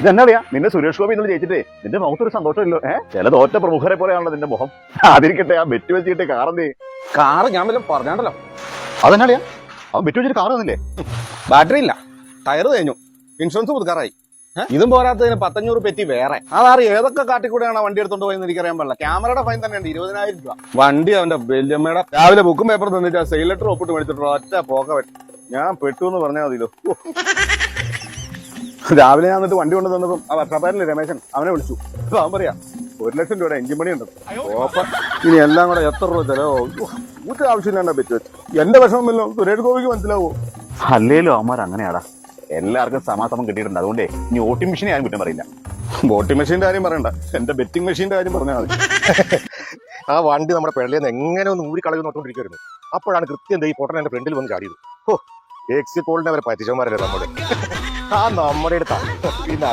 ഇതെന്നറിയാ? നിന്നെ സുരേഷ് ഗോപി ഇന്നലെ ജയിച്ചിട്ടേ. നിന്റെ മുഖത്തൊരു സന്തോഷമില്ലോ ഏഹ് ചില തോറ്റ പ്രമുഖരെ പോലെയാണല്ലോ നിന്റെ മുഖം. അതിരിക്കട്ടെ ആ ബെറ്റ് വെച്ചിട്ട് കാറെന്തേ കാറ് ഞാൻ വല്ലതും പറഞ്ഞാണ്ടല്ലോ. അതെന്നറിയാ? അവൻ ബെറ്റ് വെച്ചിട്ട് കാർ തന്നില്ലേ ബാറ്ററി ഇല്ല. ടയർ തേഞ്ഞു. ഇൻഷുറൻസ് പുതുക്കാറായി. ഇതും പോരാത്തതിന് പത്തഞ്ഞൂറ് പെറ്റി വേറെ. അതാറ് ഏതൊക്കെ കാട്ടിക്കൂടെയാണ് വണ്ടി എടുത്തോണ്ട് പോയെന്ന് എനിക്കറിയാൻ പാടില്ല. ക്യാമറയുടെ ഫൈൻ തന്നെയുണ്ട് ഇരുപതിനായിരം രൂപ. വണ്ടി അവന്റെ വല്യമ്മയുടെ. രാവിലെ ബുക്കും പേപ്പറും തന്നിട്ട് സെയിൽ ലെറ്റർ ഒപ്പിട്ട് മേടിച്ചിട്ടുള്ള ഒറ്റ പോക്ക ഞാൻ പെട്ടു എന്ന് പറഞ്ഞാൽ മതിയല്ലോ. രാവിലെ ഞാൻ എന്നിട്ട് വണ്ടി കൊണ്ട് ആ വർഷാപ്പാരിലെ രമേശൻ? അവനെ വിളിച്ചു. അപ്പൊ അവൻ പറയാ ഒരു ലക്ഷം രൂപയുടെ എഞ്ചിൻ പണി ഉണ്ട് ഓപ്പ ഇനി എല്ലാം കൂടെ എത്ര രൂപ ചെലവോ ഊറ്റ ആവശ്യമില്ലാണ്ട പറ്റി വെച്ചു. എന്റെ വിഷമമല്ലോ സുരേഷ് ഗോപിക്ക് മനസ്സിലാവോ? അല്ലേലും അവന്മാർ അങ്ങനെയാടാ. എല്ലാവർക്കും സമാസമം കിട്ടിയിട്ടുണ്ട്. അതുകൊണ്ടേ ഇനി വോട്ടിംഗ് മെഷീനെ ആരും കുറ്റം പറയില്ല. വോട്ടിംഗ് മെഷീന്റെ കാര്യം പറയണ്ട. എന്റെ ബെറ്റിംഗ് മെഷീന്റെ കാര്യം പറഞ്ഞാൽ മതി. ആ വണ്ടി നമ്മുടെ പെടലിന്ന് എങ്ങനെ ഒന്ന് ഊരി കളയുന്ന നോക്കൊണ്ടിരിക്കുന്നു അപ്പോഴാണ് കൃത്യം ദേ ഈ പൊട്ടൻ എന്റെ ഫ്രണ്ടിൽ വന്ന് ചാടിയത്. ഓ എക്സിറ്റ് പോളിനെ വരെ പറ്റിച്ചവന്മാരല്ലേ നമ്മുടെ ആ നമ്മുടെ അടുത്താ. പിന്നെ